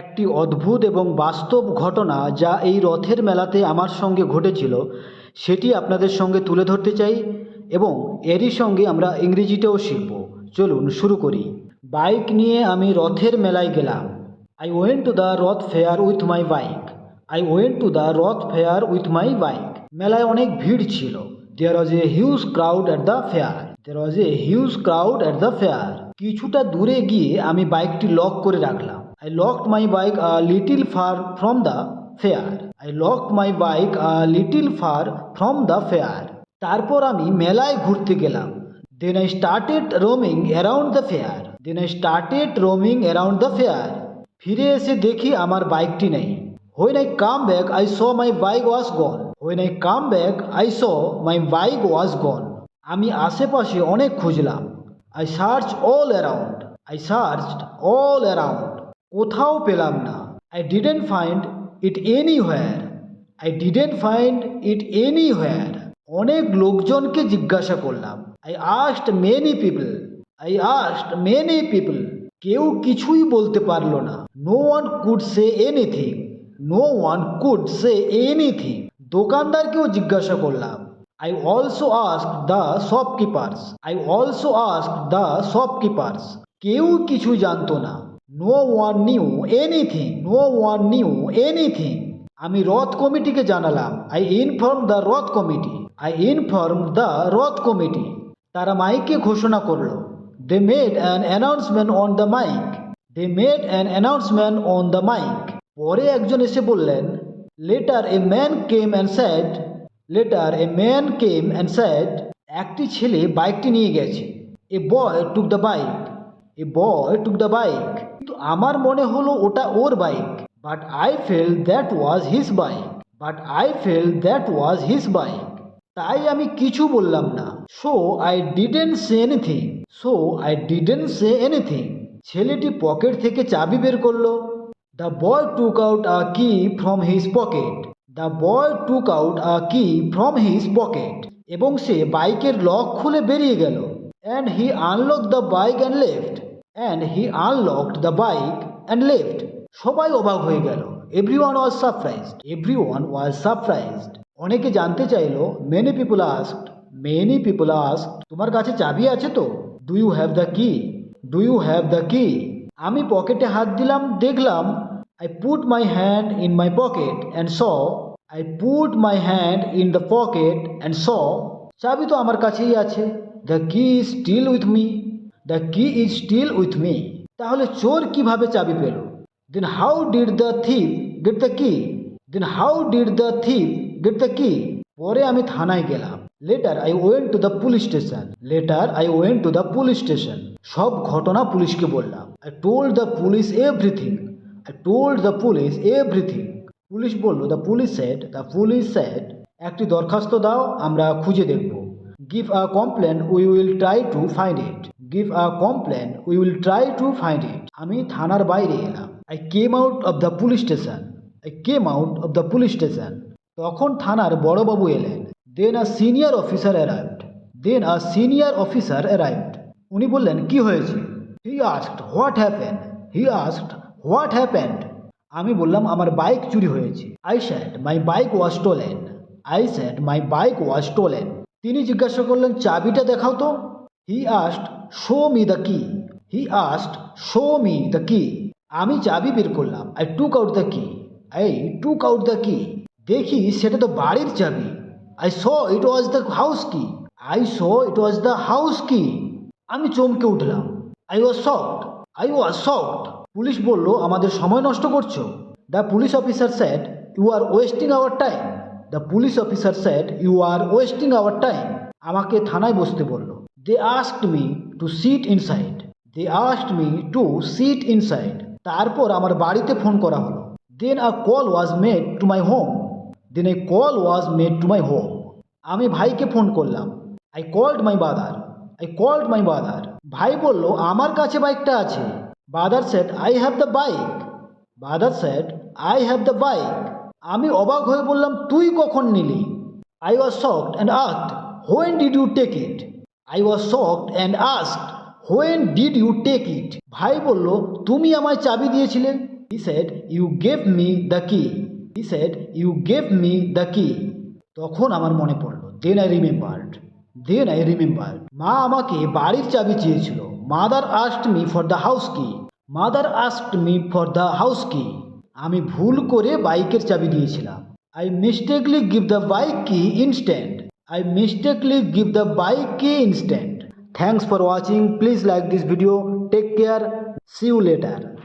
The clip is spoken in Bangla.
একটি অদ্ভুত এবং বাস্তব ঘটনা যা এই রথের মেলাতে আমার সঙ্গে ঘটেছিল, সেটি আপনাদের সঙ্গে তুলে ধরতে চাই এবং এরই সঙ্গে আমরা ইংরেজিতেও শিখব। চলুন শুরু করি। বাইক নিয়ে আমি রথের মেলায় গেলাম। I went to the Rath fair with my bike I went to the Rath fair with my bike মেলায় অনেক ভিড় ছিল। There was a huge crowd at the fair there was a huge crowd at the fair কিছুটা দূরে গিয়ে আমি বাইকটি লক করে রাখলাম। I locked my bike a little far from the fair I locked my bike a little far from the fair তারপর আমি মেলায় ঘুরতে গেলাম। Then I started roaming around the fair then I started roaming around the fair ফিরে এসে দেখি আমার বাইকটি নেই। When I come back I saw my bike was gone when I come back I saw my bike was gone আমি আশেপাশে অনেক খুঁজলাম। I search all around I search all around কোথাও পেলাম না। I didn't find it anywhere I didn't find it anywhere অনেক লোকজনকে জিজ্ঞাসা করলাম। I asked many people I asked many people কেউ কিছুই বলতে পারল না। No one could say anything no one could say anything দোকানদারকেও জিজ্ঞাসা করলাম। I also ask the shopkeepers I also ask the shopkeepers কেউ কিছু জানতো না। No one knew anything no one knew anything আমি রথ কমিটিকে জানালাম। I inform the Rath committee. I inform the Rath committee. তারা মাইকে ঘোষণা করল। They made an announcement on the mike they made an announcement on the mike পরে একজন এসে বললেন later a man came and said later a man came and said একটি ছেলে বাইকটি নিয়ে গেছে। A boy took the bike a boy took the bike কিন্তু আমার মনে হলো ওটা ওর bike but I felt that was his bike but I felt that was his bike তাই আমি কিছু বললাম না। So I didn't say anything so I didn't say anything ছেলেটি পকেট থেকে চাবি বের করল। The boy took out a key from his pocket the boy took out a key from his pocket এবং সে বাইকের লক খুলে বেরিয়ে গেল। And he unlock the bike and left and he unlocked the bike and left সবাই অবাক হয়ে গেল। Everyone was surprised everyone was surprised অনেকে জানতে চাইলো many people asked many people ask তোমার কাছে চাবি আছে তো? Do you have the key do you have the key আমি পকেটে হাত দিলাম, দেখলাম I put my hand in my pocket and saw I put my hand in the pocket and saw চাবি তো আমার কাছেই আছে। The key still with me the key is still with me তাহলে চোর কীভাবে চাবি পেল? Then how did the thief get the key then how did the thief get the key পরে আমি থানায় গেলাম। Later I went to the police station later I went to the police station সব ঘটনা পুলিশকে বললাম। I told the police everything I told the police everything police বলল the police said the police said একটি দরখাস্ত দাও, আমরা খুঁজে দেখব। Give a complain we will try to find it give a complain we will try to find it আমি থানার বাইরে এলাম। I came out of the police station I came out of the police station তখন থানার বড়বাবু এলেন। Then a senior officer arrived then a senior officer arrived উনি বললেন, কি হয়েছে? He asked what happen he asked what happened আমি বললাম, আমার বাইক চুরি হয়েছে। I said my bike was stolen I said my bike was stolen তিনি জিজ্ঞাসা করলেন, চাবিটা দেখাও তো? He asked show me the key he asked show me the key আমি চাবি বের করলাম। I took out the key I took out the key দেখি সেটা তো বাড়ির চাবি। I saw it was the house key I saw it was the house key আমি চমকে উঠলাম। I was shocked I was shocked police বলল, আমাদের সময় নষ্ট করছ। The police officer said you are wasting our time the police officer said you are wasting our time আমাকে থানায় বসতে বলল। They asked me to sit inside they asked me to sit inside তারপর আমার বাড়িতে ফোন করা হলো। Then a call was made to my home then a call was made to my home আমি ভাইকে ফোন করলাম। I called my brother I called my brother ভাই বলল, আমার কাছে বাইকটা আছে। Brother said I have the bike brother said I have the bike আমি অবাক হয়ে বললাম, তুই কখন নিলি? I was shocked and asked when did you take it I was shocked and asked when did you take it ভাই বলল, তুমি আমায় চাবি দিয়েছিলে। He said you gave me the key he said you gave me the key তখন আমার মনে পড়ল then I remembered then I remember মা আমাকে বাড়ির চাবি চেয়েছিল। Mother asked me for the house key mother asked me for the house key আমি ভুল করে বাইকের চাবি দিয়েছিলাম। I mistakenly give the bike key instant I mistakenly give the buy key instead. Thanks for watching. Please like this video. Take care. See you later.